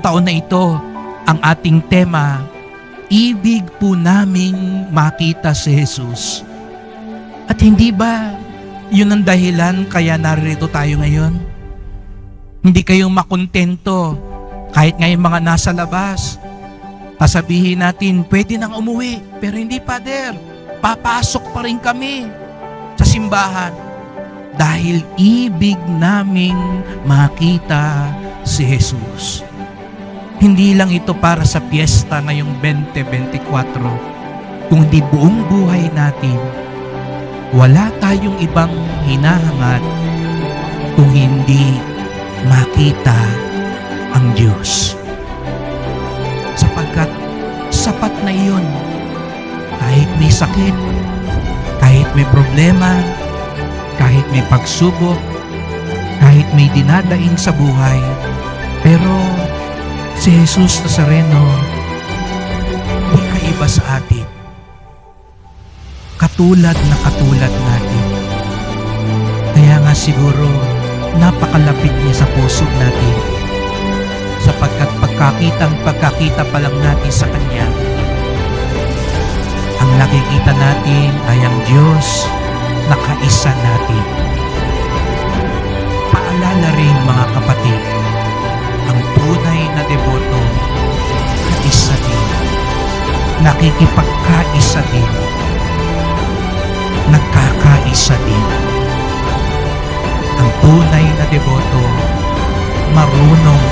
taon na ito, ang ating tema, ibig po naming makita si Jesus. At hindi ba yun ang dahilan kaya narito tayo ngayon? Hindi kayong makontento kahit ngayon mga nasa labas. Pasabihin natin, pwede nang umuwi. Pero hindi, Father. Papasok pa rin kami sa simbahan. Dahil ibig naming makita si Jesus. Hindi lang ito para sa piyesta ngayong 2024, kundi buong buhay natin. Wala tayong ibang hinahangad kung hindi makita ang Diyos. Sapagkat sapat na iyon kahit may sakit, kahit may problema, kahit may pagsubok, kahit may dinadaing sa buhay, pero si Jesus Nazareno, di kaiba sa atin. Katulad na katulad natin. Kaya nga siguro, napakalapit niya sa puso natin. Sapagkat pagkakitang pagkakita pa lang natin sa Kanya, ang nakikita natin ay ang Diyos na kaisa natin. Nakikipagkaisa din, nagkakaisa din. Ang tunay na deboto, marunong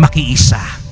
makiisa.